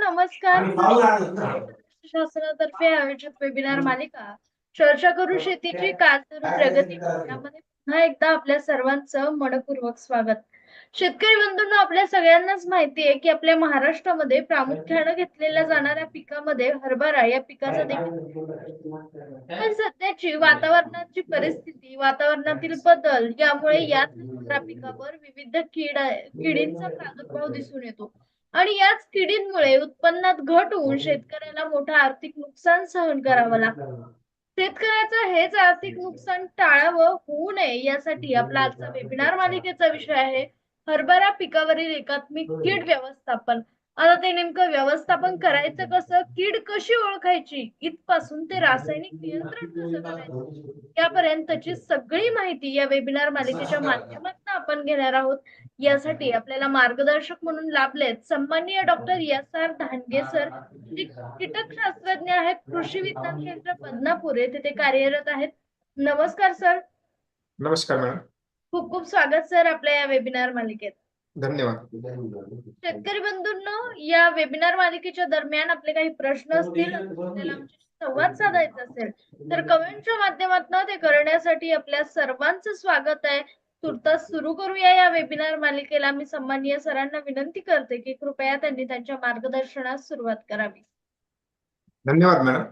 नमस्कार. शासनातर्फे आयोजित वेबिनार मालिका चर्चा करू शेतीची काल करू प्रगती यामध्ये पुन्हा एकदा आपल्या सर्वांचं मनपूर्वक स्वागत. शेतकरी बंधूंनो आपल्या सगळ्यांनाच माहिती आहे की आपल्या महाराष्ट्रामध्ये प्रामुख्यानं घेतलेल्या जाणाऱ्या पिकामध्ये हरभरा या पिकाचा देखील पण सध्याची वातावरणाची परिस्थिती वातावरणातील बदल यामुळे याच हरभरा पिकावर विविध कीड किडींचा प्रादुर्भाव दिसून येतो. आणि याच किडींमुळे उत्पन्नात घट होऊन शेतकऱ्याला मोठं आर्थिक नुकसान सहन करावं लागतं. शेतकऱ्याचं हेच आर्थिक नुकसान टाळावं होऊ नये यासाठी आपला आजचा वेबिनार मालिकेचा विषय आहे. हरभरा पिकावरील एकात्मिक कीड व्यवस्थापन. आता ते नेमकं व्यवस्थापन करायचं कसं? कीड कशी ओळखायची? इथपासून ते रासायनिक नियंत्रण कसं करायचं? यापर्यंतची सगळी माहिती या वेबिनार मालिकेच्या माध्यमातून आपण घेणार आहोत. यासाठी आपल्याला मार्गदर्शक म्हणून लाभलेत सन्माननीय doctor S R Dhange sir जे कीटकशास्त्रज्ञ आहेत कृषी विज्ञान केंद्र बदनापूर येथे ते कार्यरत आहेत. नमस्कार सर. नमस्कार मॅडम. खूप खूप स्वागत सर आपल्या या वेबिनार मालिकेत. धन्यवाद. शेतकरी बंधूंनो या वेबिनार मालिकेच्या दरम्यान आपले काही प्रश्न असतील आपल्याला आमच्याशी संवाद साधायचा असेल तर कमेंटच्या माध्यमातून ते करण्यासाठी आपल्या सर्वांचं स्वागत आहे. तुर्तास सुरू करूया या वेबिनार मालिकेला. मी सन्माननीय सरांना विनंती करते की कृपया त्यांनी त्यांच्या मार्गदर्शनास सुरुवात करावी. धन्यवाद मॅडम.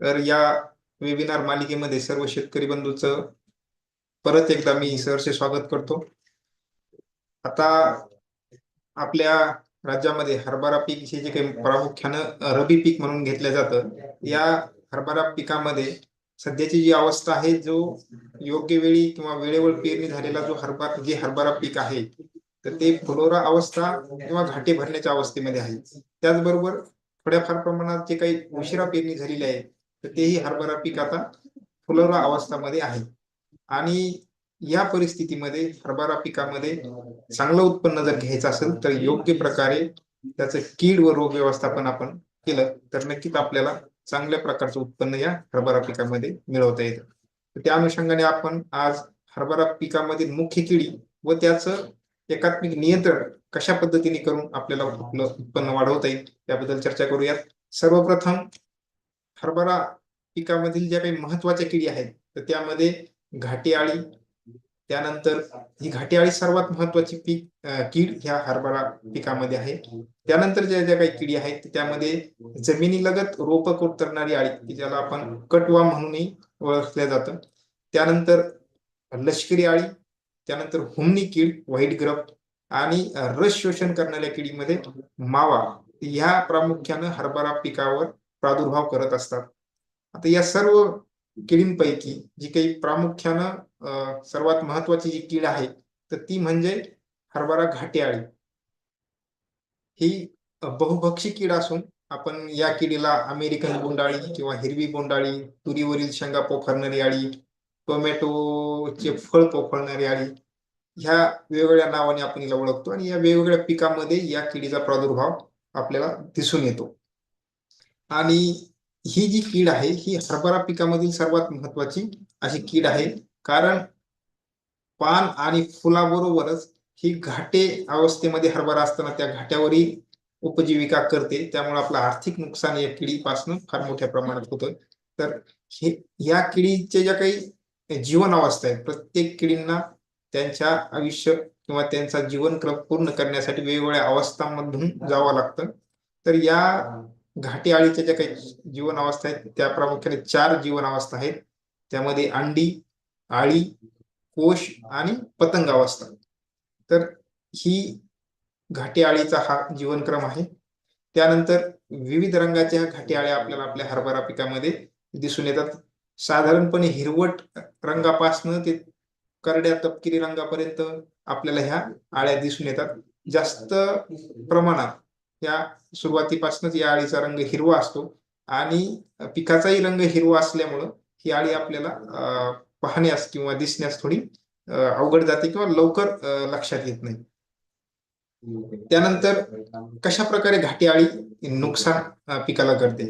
तर या वेबिनार मालिकेमध्ये सर्व शेतकरी बंधूचं परत एकदा मी सहर्ष स्वागत करतो. आता आपल्या राज्यामध्ये हरभरा पीक हे जे काही प्रामुख्यानं रबी पीक म्हणून घेतलं जातं या हरभरा पिकामध्ये सध्याची जी अवस्था आहे जो योग्य वेळी किंवा वेळेवर पेरणी झालेला जो हरभरा जे हरभरा पीक आहे तर ते फुलोरा अवस्था किंवा घाटे भरण्याच्या अवस्थेमध्ये आहे. त्याचबरोबर थोड्याफार प्रमाणात जे काही उशिरा पेरणी झालेली आहे तर तेही हरभरा पीक आता फुलोरा अवस्थामध्ये आहे. आणि या परिस्थितीमध्ये हरभरा पिकामध्ये चांगलं उत्पन्न जर घ्यायचं असेल तर योग्य प्रकारे त्याचं कीड व रोग व्यवस्थापन आपण केलं तर नक्कीच आपल्याला चांगल्या प्रकारचं उत्पन्न या हरभरा पिकामध्ये मिळवता येतं. त्या अनुषंगाने आपण आज हरभरा पिकामधील मुख्य किडी व त्याचं एकात्मिक नियंत्रण कशा पद्धतीने करून आपल्याला आपलं उत्पन्न वाढवता येईल त्याबद्दल चर्चा करूयात. सर्वप्रथम हरभरा पिकामधील ज्या काही महत्त्वाच्या किडी आहेत तर त्यामध्ये घाटीआळी त्यानंतर ही घाटीआळी सर्वात महत्वाची पीक कीड ह्या हरभरा पिकामध्ये आहे. त्यानंतर ज्या ज्या काही किडी आहेत त्यामध्ये जमिनीलगत रोप कोतरणारी आळी की ज्याला आपण कटवा म्हणूनही ओळखलं जातं. त्यानंतर लष्करी आळी त्यानंतर हुमणी कीड व्हाईट ग्रब आणि रस शोषण करणाऱ्या किडीमध्ये मावा ह्या प्रामुख्यानं हरभरा पिकावर प्रादुर्भाव करत असतात. आता या सर्व किडींपैकी जी काही प्रामुख्यानं सर्वात महत्वाची जी कीड आहे तर ती म्हणजे हरभरा घाटे ही बहुभक्षी कीड असून आपण या किडीला अमेरिकन बोंडाळी किंवा हिरवी बोंडाळी तुरीवरील शेंगा पोखरणारी आळी टोमॅटोचे फळ पोखळणारी आळी ह्या वेगवेगळ्या नावाने आपण हिला ओळखतो आणि या वेगवेगळ्या पिकामध्ये या किडीचा प्रादुर्भाव आपल्याला दिसून येतो. आणि ही जी कीड आहे ही हरभरा पिकामधील सर्वात महत्वाची अशी कीड आहे. कारण पान आणि फुलाबरोबरच ही घाटे अवस्थेमध्ये हरभरा असताना त्या घाट्यावरही उपजीविका करते. त्यामुळे आपलं आर्थिक नुकसान या किडीपासून फार मोठ्या प्रमाणात होतं तर हे या किडीच्या ज्या काही जीवन अवस्था आहेत प्रत्येक किडींना त्यांच्या आयुष्य किंवा त्यांचा जीवनक्रम पूर्ण करण्यासाठी वेगवेगळ्या अवस्थांमधून जावं लागतं. तर या घाटी आळीच्या ज्या काही जीवन अवस्था आहेत त्या प्रामुख्याने चार जीवन अवस्था आहेत. त्यामध्ये अंडी आळी कोश आणि पतंग अवस्था. तर ही घाटी आळीचा हा जीवनक्रम आहे. त्यानंतर विविध रंगाच्या घाटी आळ्या आपल्याला आपल्या हरभरा पिकामध्ये दिसून येतात. साधारणपणे हिरवट रंगापासनं ते करड्या तपकिरी रंगापर्यंत आपल्याला ह्या आळ्या दिसून येतात. जास्त प्रमाणात या सुरुवातीपासूनच या आळीचा रंग हिरवा असतो. आणि पिकाचाही रंग हिरवा असल्यामुळं ही आळी आपल्याला पाहण्यास किंवा दिसण्यास थोडी अवघड जाते किंवा लवकर लक्षात येत नाही. त्यानंतर कशा प्रकारे घाटीआळी नुकसान पिकाला करते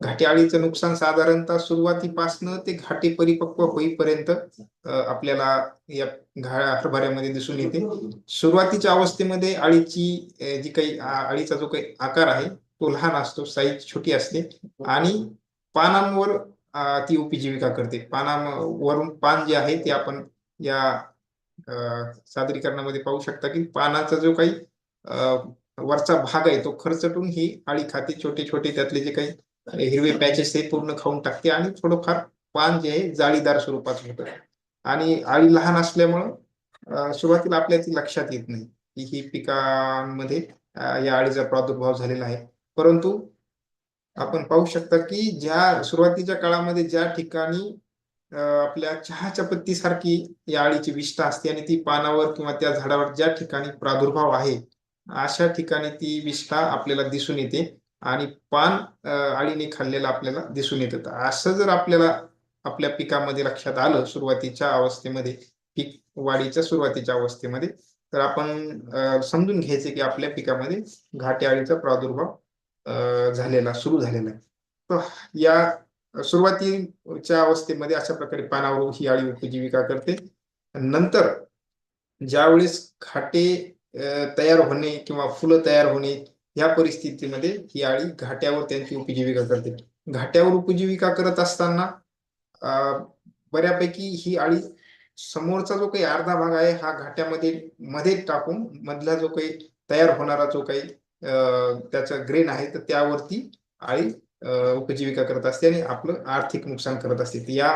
घाटीआळीचं नुकसान साधारणतः सुरुवातीपासनं ते घाटी परिपक्व होईपर्यंत आपल्याला या हरभऱ्यामध्ये दिसून येते. सुरुवातीच्या अवस्थेमध्ये आळीची जी काही अळीचा आळीचा जो काही आकार आहे तो लहान असतो साईज छोटी असते आणि पानांवर ती उपजीविका करते. पानांवरून पान जे आहे ते आपण या सादरीकरणामध्ये पाहू शकता की पानाचा जो काही वरचा भाग आहे तो खरचटून ही आळी खाते छोटे छोटे त्यातले जे काही हिरवे पॅचेस ते पूर्ण खाऊन टाकते आणि थोडंफार पान जे आहे जाळीदार स्वरूपाचं होतं. आणि आळी लहान असल्यामुळं सुरुवातीला आपल्या ती लक्षात येत नाही की ही पिकांमध्ये या आळीचा प्रादुर्भाव झालेला आहे. परंतु आपण पाहू शकता की ज्या सुरुवातीच्या काळामध्ये ज्या ठिकाणी आपल्या चहाच्या पत्तीसारखी या अळीची विष्ठा असते आणि ती पानावर किंवा त्या झाडावर ज्या ठिकाणी प्रादुर्भाव आहे अशा ठिकाणी ती विष्ठा आपल्याला दिसून येते आणि पान अळीने आळीने खाल्लेलं आपल्याला दिसून येतं. असं जर आपल्याला आपल्या पिकामध्ये लक्षात आलं सुरुवातीच्या अवस्थेमध्ये पीक वाढीच्या सुरुवातीच्या अवस्थेमध्ये तर आपण समजून घ्यायचे की आपल्या पिकामध्ये घाटे अळीचा प्रादुर्भाव झालेला सुरू झालेला आहे. तर या सुरुवातीच्या अवस्थेमध्ये अशा प्रकारे पानावर ही आळी उपजीविका करते. नंतर ज्यावेळेस घाटे तयार होणे किंवा फुलं तयार होणे या परिस्थितीमध्ये ही आळी घाट्यावर त्यांची उपजीविका करते. घाट्यावर उपजीविका करत असताना बऱ्यापैकी ही आळी समोरचा जो काही अर्धा भाग आहे हा घाट्यामध्ये मध्ये टाकून मधला जो काही तयार होणारा जो काही त्याचा ग्रेन आहे तर त्यावरती आळी उपजीविका करत असते आणि आपलं आर्थिक नुकसान करत असते. या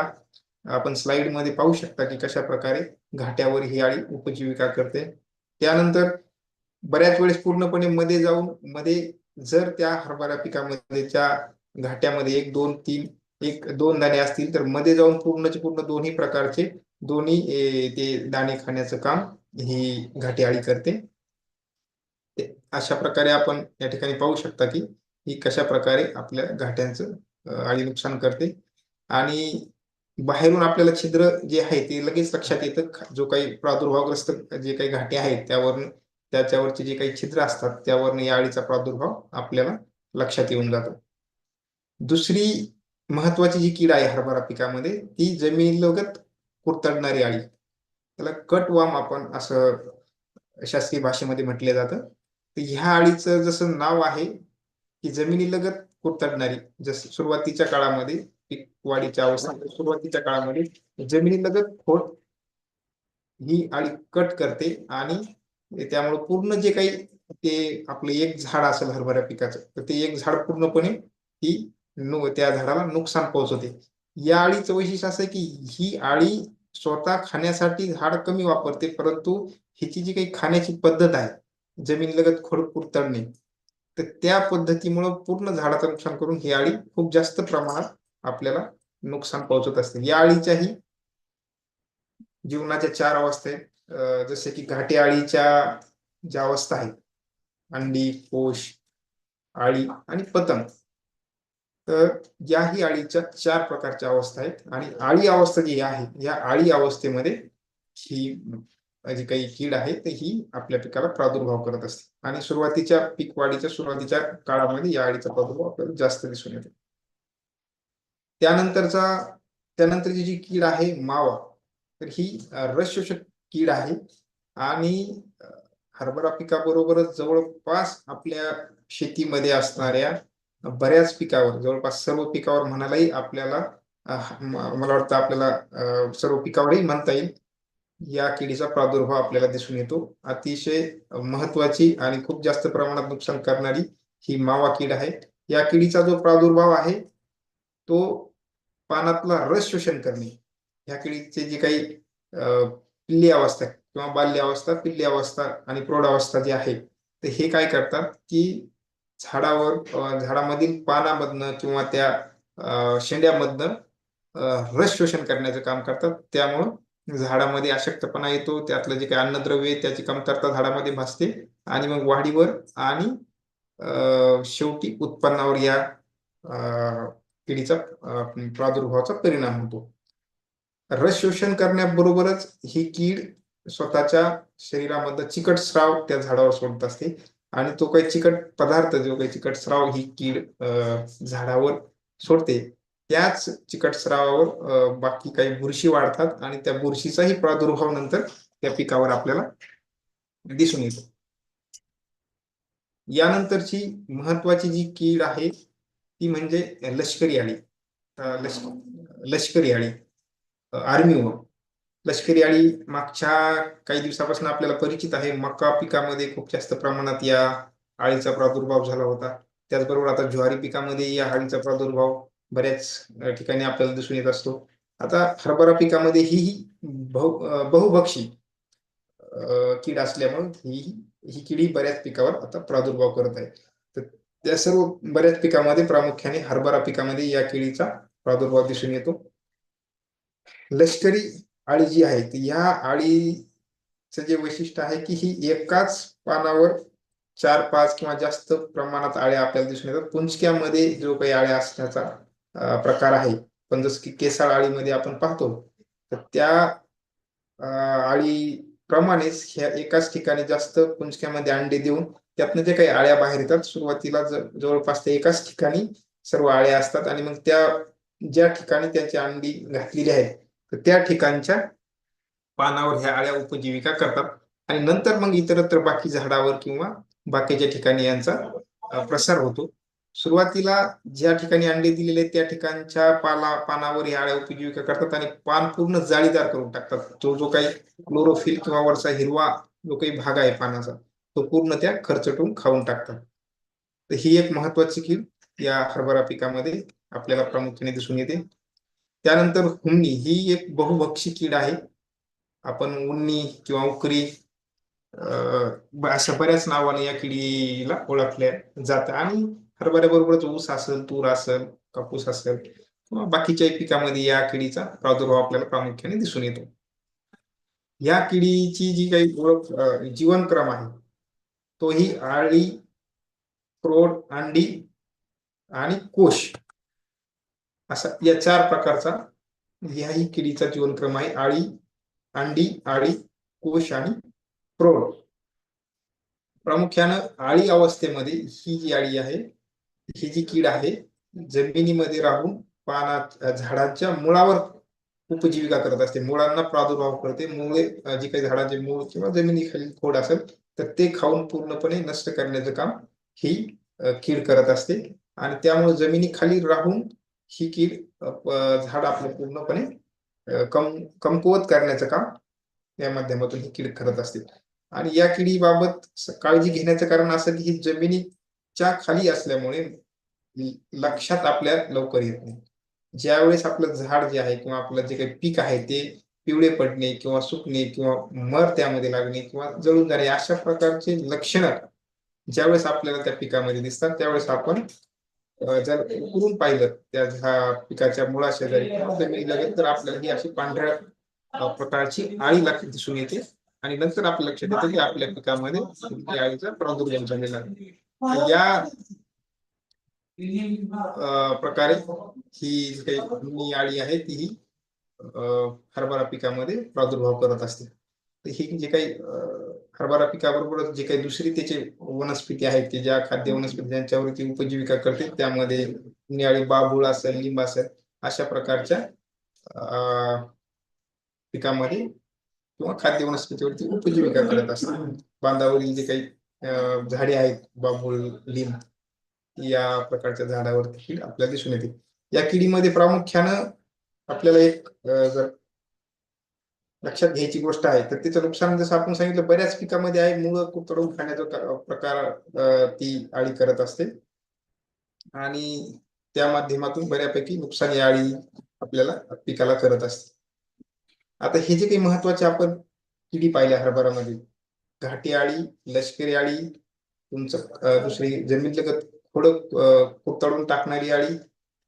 आपण स्लाइडमध्ये पाहू शकता की कशा प्रकारे घाट्यावर ही आळी उपजीविका करते. त्यानंतर बऱ्याच वेळेस पूर्णपणे मध्ये जाऊन मध्ये जर त्या हरभरा पिकामध्ये त्या घाट्यामध्ये एक दोन तीन एक दोन दाणे असतील तर मध्ये जाऊन पूर्णचे पूर्ण दोन्ही प्रकारचे दोन्ही ते दाणे खाण्याचं काम ही घाटी आळी करते. अशा प्रकारे आपण या ठिकाणी पाहू शकता की ही कशा प्रकारे आपल्या घाट्यांचं आळी नुकसान करते. आणि बाहेरून आपल्याला छिद्र जे आहे ते लगेच लक्षात येतं. जो काही प्रादुर्भावग्रस्त जे काही घाटे आहेत त्यावरून त्याच्यावरचे जे काही छिद्र असतात त्यावरून या आळीचा प्रादुर्भाव आपल्याला लक्षात येऊन जातो. दुसरी महत्वाची जी कीड आहे हरभरा पिकामध्ये ती जमिनीलगत कुरतडणारी आळी त्याला कटवाम आपण असं शास्त्रीय भाषेमध्ये म्हटलं जातं. तर ह्या आळीचं जसं नाव आहे की जमिनीलगत कुरतडणारी जसं सुरुवातीच्या काळामध्ये पीक वाढीच्या अवस्थेत सुरुवातीच्या काळामध्ये जमिनीलगत खोड ही आळी कट करते आणि त्यामुळे पूर्ण जे काही ते आपलं एक झाड असेल हरभरा पिकाचं तर ते एक झाड पूर्णपणे ही नु त्या झाडाला नुकसान पोहोचवते. या आळीचं वैशिष्ट्य असं की ही आळी स्वतः खाण्यासाठी झाड कमी वापरते परंतु हिची जी काही खाण्याची पद्धत आहे जमिनीलगत खोड कुरतडणे तर त्या पद्धतीमुळं पूर्ण झाडाचं नुकसान करून ही आळी खूप जास्त प्रमाणात आपल्याला नुकसान पोहोचत असते. या आळीच्याही जीवनाच्या चार अवस्था आहेत जसे की घाटी आळीच्या ज्या अवस्था आहेत अंडी कोश आळी आणि पतंग तर याही आळीच्या चार प्रकारच्या अवस्था आहेत. आणि आळी अवस्था जी आहे या आळी अवस्थेमध्ये ही जी काही कीड आहे ते ही आपल्या पिकाला प्रादुर्भाव करत असते. आणि सुरुवातीच्या पीक वाढीच्या सुरुवातीच्या काळामध्ये या अळीचा प्रादुर्भाव आपल्याला जास्त दिसून येतो. त्यानंतरचा त्यानंतरची जी कीड आहे मावा तर ही रसशोषक कीड आहे. आणि हरभरा पिकाबरोबरच जवळपास आपल्या शेतीमध्ये असणाऱ्या बऱ्याच पिकावर जवळपास सर्व पिकावर म्हणालाही आपल्याला मला वाटतं आपल्याला सर्व पिकावरही म्हणता येईल. या किडीचा प्रादुर्भाव आपल्याला दिसून येतो. अतिशय महत्वाची आणि खूप जास्त प्रमाणात नुकसान करणारी ही मावा कीड आहे. या किडीचा जो प्रादुर्भाव आहे तो पानातला रस शोषण करणे. या किडीचे जे काही पिल्ली अवस्था किंवा बाल्य अवस्था पिल्ली अवस्था आणि प्रौढ अवस्था जी आहे तर हे काय करतात की झाडावर झाडामधील पानामधनं किंवा त्या शेंड्यामधनं रस शोषण करण्याचं काम करतात. त्यामुळं झाडामध्ये अशक्तपणा येतो त्यातलं जे काही अन्नद्रव्य आहे त्याची कमतरता झाडामध्ये भासते. आणि मग वाढीवर आणि शेवटी उत्पन्नावर या किडीचा प्रादुर्भावाचा परिणाम होतो. रस शोषण करण्याबरोबरच ही कीड स्वतःच्या शरीरामध्ये चिकट स्राव त्या झाडावर सोडत असते. आणि तो काही चिकट पदार्थ जो काही चिकट स्राव ही कीड अं, झाडावर सोडते. त्याच चिकट स्रावावर बाकी काही बुरशी वाढतात आणि त्या बुरशीचाही प्रादुर्भाव नंतर त्या पिकावर आपल्याला दिसून येतो. यानंतरची महत्वाची जी कीड आहे ती म्हणजे लष्करी आळी लष्करी आळी आर्मी लष्करी अळी मागच्या काही दिवसापासून आपल्याला परिचित आहे. मका पिकामध्ये खूप जास्त प्रमाणात या अळीचा प्रादुर्भाव झाला होता. त्याचबरोबर आता ज्वारी पिकामध्ये या आळीचा प्रादुर्भाव बऱ्याच ठिकाणी आपल्याला दिसून येत असतो. आता हरभरा पिकामध्ये ही ही बहु बहुभक्षी कीड असल्यामुळे ही ही किडी बऱ्याच पिकावर आता प्रादुर्भाव करत आहे. तर त्या सर्व बऱ्याच पिकामध्ये प्रामुख्याने हरभरा पिकामध्ये या किडीचा प्रादुर्भाव दिसून येतो. लष्करी आळी जी आहे ती ह्या आळीचं जे वैशिष्ट्य आहे की ही एकाच पानावर चार पाच किंवा जास्त प्रमाणात आळ्या आपल्याला दिसून येतात. पुंजक्यामध्ये जो काही आळ्या असण्याचा प्रकार आहे. पण जसं की केसाळ आळीमध्ये आपण पाहतो तर त्या आळी आळीप्रमाणेच ह्या एकाच ठिकाणी जास्त पुंजक्यामध्ये अंडे देऊन त्यातनं जे काही आळ्या बाहेर येतात सुरुवातीला जवळपास त्या एकाच ठिकाणी सर्व आळ्या असतात आणि मग त्या ज्या ठिकाणी त्यांची अंडी घातलेली आहे तर त्या ठिकाणच्या पानावर ह्या आळ्या उपजीविका करतात. आणि नंतर मग इतरत्र बाकी झाडावर किंवा बाकीच्या ठिकाणी यांचा प्रसार होतो. सुरुवातीला ज्या ठिकाणी अंडे दिलेले त्या ठिकाणच्या पाला पानावर या आळ्या उपजीविका करतात आणि पान पूर्ण जाळीदार करून टाकतात. तो जो काही क्लोरोफिल किंवा वरचा हिरवा जो काही भाग आहे पानाचा तो पूर्ण त्या खरचटून खाऊन टाकतात. तर ही एक महत्वाची कीड या हरभरा पिकामध्ये आपल्याला प्रामुख्याने दिसून येते. त्यानंतर हुमणी ही एक बहुभक्षी कीड आहे. आपण उन्नी किंवा उकरी अं, अशा बऱ्याच नावाने या किडीला ओळखल्या जातं आणि हरभऱ्याबरोबरच ऊस असेल तूर असेल कापूस असेल किंवा बाकीच्याही पिकामध्ये या किडीचा प्रादुर्भाव आपल्याला प्रामुख्याने दिसून येतो. या किडीची जी काही ओळख जीवनक्रम आहे तो ही आळी क्रोड अंडी आणि कोश असा या चार प्रकारचा याही किडीचा जीवनक्रम आहे. आळी अंडी आळी कोश आणि प्रौढ प्रामुख्यानं आळी अवस्थेमध्ये ही जी आळी आहे ही जी कीड आहे जमिनीमध्ये राहून पानात झाडांच्या मुळावर उपजीविका करत असते. मुळांना प्रादुर्भाव करते. मुळे जी काही झाडांचे मूळ किंवा जमिनीखाली खोड असेल तर ते खाऊन पूर्णपणे नष्ट करण्याचं काम ही कीड करत असते. आणि त्यामुळे जमिनीखाली राहून ही कीड झाड आपलं पूर्णपणे कम कमकुवत करण्याचं काम या माध्यमातून ही कीड करत असते. आणि या किडीबाबत काळजी घेण्याचं कारण असं की ही च्या खाली असल्यामुळे लक्षात आपल्या लवकर येत नाही. ज्यावेळेस आपलं झाड जे आहे किंवा आपलं जे काही पीक आहे ते पिवळे पडणे किंवा सुकणे किंवा मर त्यामध्ये लागणे किंवा जळून जाणे अशा प्रकारचे लक्षणं ज्यावेळेस आपल्याला त्या पिकामध्ये दिसतात त्यावेळेस आपण जर उकरून पाहिलं त्या पिकाच्या मुळाशेजारी शेजारी तर आपल्याला ही अशी पांढऱ्या प्रकारची आळी लक्षात दिसून येते आणि नंतर आपल्या लक्षात येतं की आपल्या पिकामध्ये आळीचा प्रादुर्भाव झालेला आहे. या प्रकारे ही जी काही हुमणी आळी आहे ती ही हरभरा पिकामध्ये प्रादुर्भाव करत असते. तर ही जे काही हरभरा पिकाबरोबरच जे काही दुसरी त्याचे वनस्पती आहेत की ज्या खाद्य वनस्पती ज्यांच्यावरती उपजीविका करते त्यामध्ये निळी बाबूळ असेल लिंब असेल अशा प्रकारच्या पिकामध्ये किंवा खाद्य वनस्पतीवरती उपजीविका करत असतात बांधावरील जे काही झाडे आहेत बांबूल लिंब या प्रकारच्या झाडावर कीड आपल्याला दिसून येते. या किडीमध्ये प्रामुख्यानं आपल्याला एक जर लक्षात घ्यायची गोष्ट आहे तर त्याचं नुकसान जसं आपण सांगितलं बऱ्याच पिकामध्ये आहे मुळ कुतडून खाण्याचा प्रकार ती आळी करत असते. आणि त्या माध्यमातून बऱ्यापैकी नुकसान या आळी आपल्याला पिकाला करत असते. आता हे जे काही महत्त्वाचे आपण किडी पाहिल्या हरभरामध्ये घाटी आळी लष्करी आळी तुमचं दुसरी जमीनलगत थोडं कुतडून टाकणारी आळी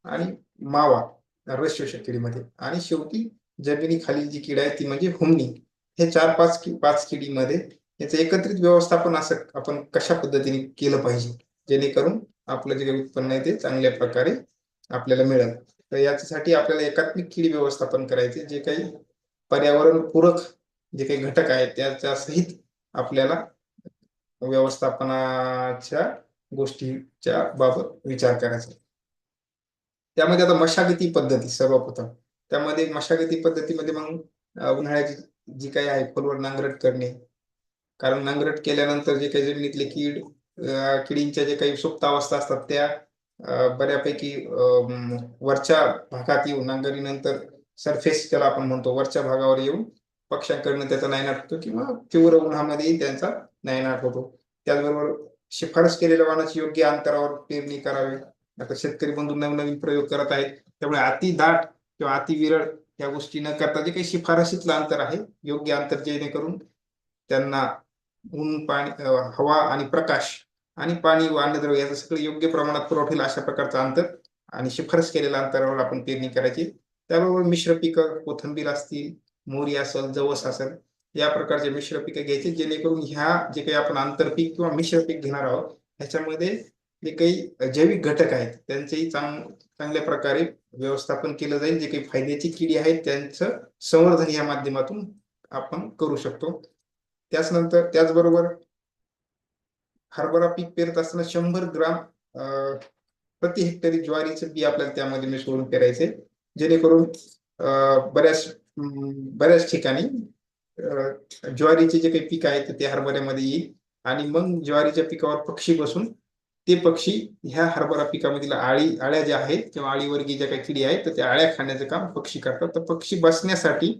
आणि मावा रस किडीमध्ये आणि शेवटी जमिनीखाली जी किड आहे ती म्हणजे हुमणी. हे चार पाच कि- पाच किडीमध्ये याचं एकत्रित व्यवस्थापन असं आपण कशा पद्धतीने केलं पाहिजे? जेणेकरून आपलं जे काही उत्पन्न आहे ते चांगल्या प्रकारे आपल्याला मिळेल. तर याच्यासाठी आपल्याला एकात्मिक किडी व्यवस्थापन करायचे जे काही पर्यावरण पूरक जे काही घटक आहेत त्याच्या सहित आपल्याला व्यवस्थापनाच्या गोष्टीच्या बाबत विचार करायचा. त्यामध्ये आता मशागती पद्धती सर्वप्रथम त्यामध्ये मशागती पद्धतीमध्ये मग उन्हाळ्याची जी काही आहे खोलवर नांगरट करणे. कारण नांगरट केल्यानंतर जे काही जमिनीतले कीड किडींच्या जे काही सुप्त अवस्था असतात त्या बऱ्यापैकी अं, वरच्या भागात येऊन नांगरीनंतर सरफेस त्याला आपण म्हणतो वरच्या भागावर येऊन पक्षांकडनं त्याचा नायनाट होतो किंवा तीव्र उन्हामध्येही त्यांचा नायनाट होतो. त्याचबरोबर शिफारस केलेल्या वाहनाची योग्य अंतरावर पेरणी करावी. आता शेतकरी बंधू नवनवीन प्रयोग करत आहेत. त्यामुळे अति दाट किंवा अति विरळ या गोष्टी न करता जे काही शिफारशीतलं अंतर आहे योग्य अंतर जेणेकरून त्यांना ऊन पाणी हवा आणि प्रकाश आणि पाणी व अन्नद्रव्य याचं सगळं योग्य प्रमाणात पुरवठेल अशा प्रकारचं अंतर आणि शिफारस केलेल्या अंतरावर आपण पेरणी करायची. त्याबरोबर मिश्र पिकं कोथंबीर असतील मोरी असेल जवस असेल या प्रकारचे मिश्र पिकं घ्यायचे जेणेकरून ह्या जे काही आपण आंतरपीक किंवा मिश्र पीक घेणार आहोत ह्याच्यामध्ये जे काही जैविक घटक आहेत त्यांचेही चांग चांगल्या प्रकारे व्यवस्थापन केलं जाईल. जे काही फायद्याची किडी आहेत त्यांचं संवर्धन या माध्यमातून आपण करू शकतो. त्याच नंतर त्याचबरोबर हरभरा पीक पेरत असताना शंभर ग्राम अं, प्रति हेक्टरी ज्वारीचं बी आपल्याला त्यामध्ये मिसळून पेरायचे जेणेकरून बऱ्याच बऱ्याच ठिकाणी ज्वारीचे जे काही पीक आहेत ते हरभऱ्यामध्ये येईल. आणि मग ज्वारीच्या पिकावर पक्षी बसून ते पक्षी ह्या हरभरा पिकामधील आळी आळ्या ज्या आहेत किंवा आळीवर्गीय ज्या काही किडी आहेत तर त्या आळ्या खाण्याचं काम पक्षी करतात. तर पक्षी बसण्यासाठी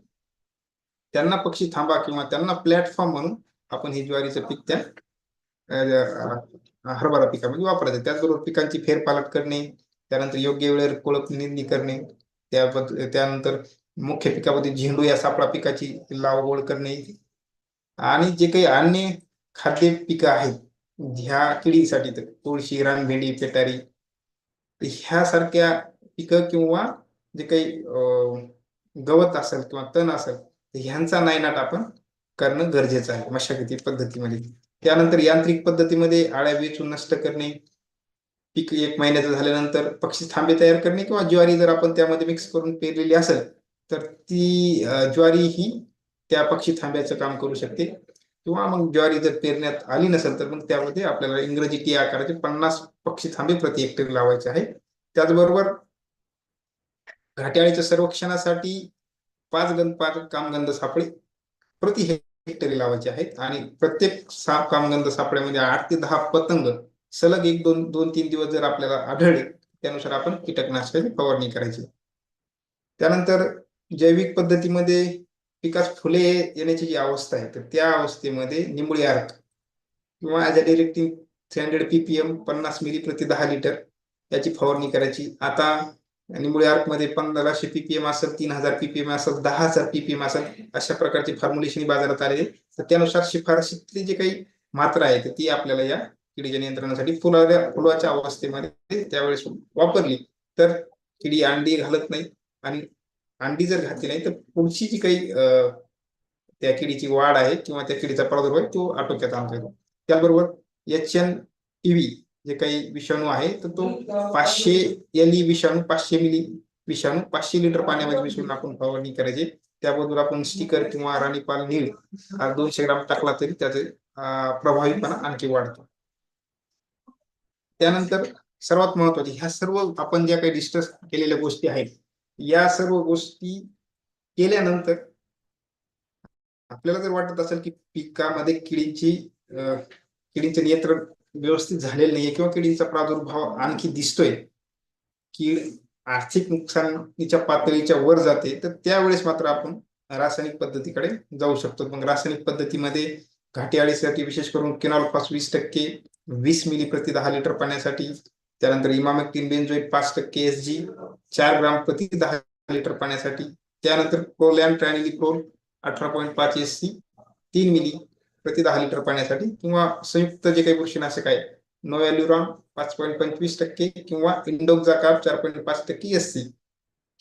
त्यांना पक्षी थांबा किंवा त्यांना प्लॅटफॉर्म म्हणून आपण हे ज्वारीचं पीक त्या हरभरा पिकामध्ये वापरायचं त्याचबरोबर पिकांची फेरपालट करणे त्यानंतर योग्य वेळेवर कोळप निंदणी करणे त्या त्यानंतर मुख्य पिकामध्ये झेंडू या सापळा पिकाची लागवड करणे आणि जे काही अन्य खाद्य पिकं आहेत ह्या किडीसाठी तर तुळशी रानभेंडी पेटारी तर ह्यासारख्या पिकं किंवा जे काही अं, गवत असेल किंवा तण असेल तर ह्यांचा नायनाट आपण करणं गरजेचं आहे. मशागती पद्धतीमध्ये. त्यानंतर यांत्रिक पद्धतीमध्ये आळ्या वेचून नष्ट करणे पीक एक महिन्याचं झाल्यानंतर पक्षी थांबे तयार करणे किंवा ज्वारी जर आपण त्यामध्ये मिक्स करून पेरलेली असेल तर ती ज्वारी ही त्या पक्षी थांब्याचं काम करू शकते. किंवा मग ज्वारी जर पेरण्यात आली नसेल तर मग त्यामध्ये आपल्याला इंग्रजी टी आकाराचे पन्नास पक्षी थांबे प्रति हेक्टर लावायचे आहे. त्याचबरोबर घाट्याळीच्या संरक्षणासाठी पाच गंध पाच कामगंध सापळे प्रति हेक्टरी लावायचे आहेत. आणि प्रत्येक साप कामगंध सापळ्यामध्ये आठ ते दहा पतंग सलग एक दोन दोन तीन दिवस जर आपल्याला आढळले त्यानुसार आपण कीटकनाशकाची फवारणी करायची. त्यानंतर जैविक पद्धतीमध्ये पिकास फुले येण्याची जी अवस्था आहे तर त्या अवस्थेमध्ये निंबळी अर्क किंवा as a directing three hundred PPM पन्नास मिली प्रति दहा लिटर याची फवारणी करायची. आता निंबळी अर्कमध्ये पंधराशे पीपीएम असेल तीन हजार पीपीएम असेल दहा हजार पीपीएम असेल अशा प्रकारची फॉर्म्युलेशन बाजारात आलेली तर त्यानुसार शिफारशीतली जी काही मात्रा आहे तर ती आपल्याला या किडीच्या नियंत्रणासाठी फुलाच्या फुलाच्या अवस्थेमध्ये त्यावेळेस वापरली. तर किडी अंडी घालत नाही आणि अंडी जर घातली नाही तर पुढची जी काही त्या किडीची वाढ आहे किंवा त्या किडीचा प्रादुर्भाव आहे, तो आटोक्यात आणता येतो. त्याबरोबर एच एन टीव्ही जे काही विषाणू आहे तर तो पाचशे एल ई विषाणू पाचशे मिली विषाणू पाचशे लिटर पाण्यामध्ये मिसळून आपण फवारणी करायची. त्याबरोबर आपण स्टिकर किंवा राणीपाल नीळ हा दोनशे ग्राम टाकला तरी त्याचे प्रभावीपणा आणखी वाढतो. त्यानंतर सर्वात महत्त्वाचे ह्या सर्व आपण ज्या काही डिस्कस केलेल्या गोष्टी आहेत या सर्व गोष्टी केल्यानंतर आपल्याला जर वाटत असेल की पिकामध्ये किडींची किडींचे नियंत्रण व्यवस्थित झालेलं नाहीये किंवा किडींचा प्रादुर्भाव आणखी दिसतोय कीड आर्थिक नुकसानीच्या पातळीच्या वर जाते तर त्यावेळेस मात्र आपण रासायनिक पद्धतीकडे जाऊ शकतो. मग रासायनिक पद्धतीमध्ये घाटी अळीसाठी विशेष करून केनॉल वीस टक्के वीस मिली प्रति दहा लिटर पाण्यासाठी त्यानंतर इमामेक्टिन बेन्झोएट पाच टक्के एस जी चार ग्राम प्रति दहा लिटर पाण्यासाठी त्यानंतर क्रोलॅन ट्रॅनिलिक्रोल अठरा पॉईंट पाच एस सी तीन मिली प्रति दहा लिटर पाण्यासाठी किंवा संयुक्त जे काही बुरशीनाशक आहे नोव्हॅल्युरॉन पाच पॉईंट पंचवीस टक्के किंवा इंडोक्झाकार चार पॉईंट पाच टक्के एस सी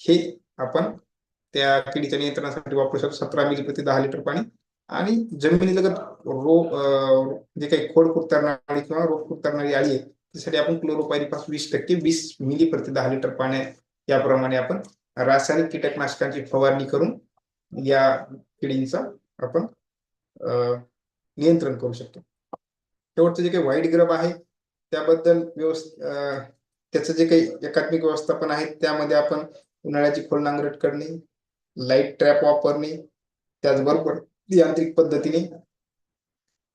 हे आपण त्या किडीच्या नियंत्रणासाठी वापरू शकतो. सतरा मिली प्रति दहा लिटर पाणी. आणि जमिनीलगत रो जे काही खोड कुरतरणारी किंवा रोग कुरतरणारी आळी आहे त्यासाठी आपण क्लोरोपायरीपास वीस टक्के वीस मिली प्रति दहा लिटर पाण्या याप्रमाणे आपण रासायनिक कीटकनाशकांची फवारणी करून या किडींचा आपण अं, नियंत्रण करू शकतो. शेवटचं जे काही व्हाईट ग्रब आहे त्याबद्दल व्यवस्था त्याचं जे काही एकात्मिक व्यवस्थापन आहे त्यामध्ये आपण उन्हाळ्याची खोल नांगरट करणे लाइट ट्रॅप वापरणे त्याचबरोबर यांत्रिक पद्धतीने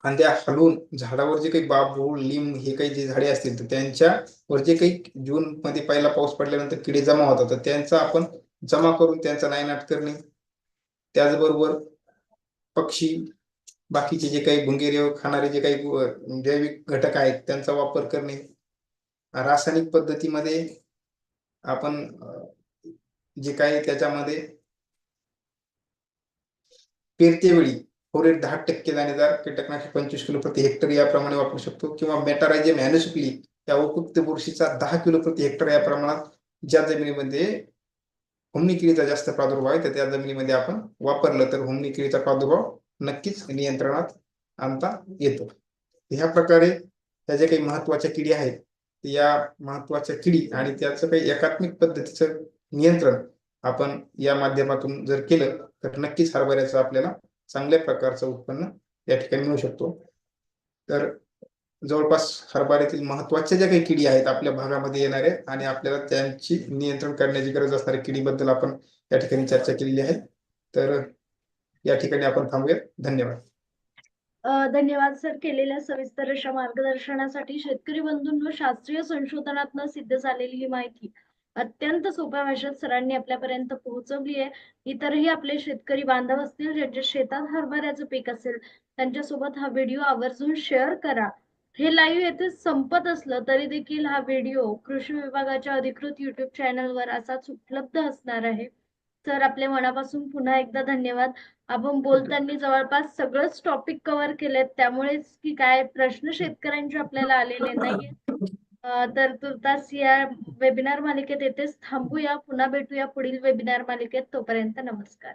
फांद्या हलवून झाडावर जे काही बाबूळ लिंब हे काही जे झाडे असतील तर त्यांच्यावर जे काही जून मध्ये पहिला पाऊस पडल्यानंतर किडे जमा होतात तर त्यांचा आपण जमा करून त्यांचा नायनाट करणे. त्याचबरोबर पक्षी बाकीचे जे काही भुंगेरे खाणारे जे काही जैविक घटक आहेत त्यांचा वापर करणे. रासायनिक पद्धतीमध्ये आपण जे काही त्याच्यामध्ये पेरतेवेळी फोरेट दहा टक्के दाणेदार कीटकनाशक पंचवीस किलो प्रति हेक्टर याप्रमाणे वापरू शकतो. किंवा मेटारायझम मॅन्युसिकली या उपयुक्त बुरशीचा दहा किलो प्रति हेक्टर या प्रमाणात ज्या जमिनीमध्ये होमनी किडीचा जास्त प्रादुर्भाव आहे तर त्या जमिनीमध्ये आपण वापरलं तर होमनी किडीचा प्रादुर्भाव नक्कीच नियंत्रणात आणता येतो. ह्या प्रकारे त्या ज्या काही महत्त्वाच्या किडी आहेत या महत्त्वाच्या किडी आणि त्याचं काही एकात्मिक पद्धतीचं नियंत्रण आपण या माध्यमातून जर केलं तर नक्कीच हरभऱ्याचं आपल्याला चांगल्या प्रकारचं उत्पन्न या ठिकाणी मिळू शकतो. तर जवळपास हरभऱ्यातील महत्त्वाच्या ज्या काही किडी आहेत आपल्या भागामध्ये येणाऱ्या आणि आपल्याला त्यांची नियंत्रण करण्याची गरज असणाऱ्या किडीबद्दल आपण या ठिकाणी चर्चा केलेली आहे. तर या ठिकाणी आपण थांबूया धन्यवाद. धन्यवाद सर केलेल्या सविस्तर अशा मार्गदर्शनासाठी. शेतकरी बंधूंनो शास्त्रीय संशोधनातून सिद्ध झालेली ही माहिती अत्यंत सोप्या भाषेत सरांनी आपल्यापर्यंत पोहोचवली आहे. इतरही आपले शेतकरी बांधव असतील ज्यांच्या शेतात हरभऱ्याचं पीक असेल त्यांच्यासोबत हा व्हिडिओ आवर्जून शेअर करा. हे लाईव्ह येथे संपत असलं तरी देखील हा व्हिडिओ कृषी विभागाच्या अधिकृत युट्यूब चॅनलवर असाच उपलब्ध असणार आहे. सर आपले मनापासून पुन्हा एकदा धन्यवाद. आपण बोलताना जवळपास सगळंच टॉपिक कव्हर केलेत त्यामुळेच की काय प्रश्न शेतकऱ्यांचे आपल्याला आलेले नाहीये तर तुर्तास या वेबिनार मालिकेत येथेच थांबूया पुन्हा भेटूया पुढील वेबिनार मालिकेत. तोपर्यंत नमस्कार.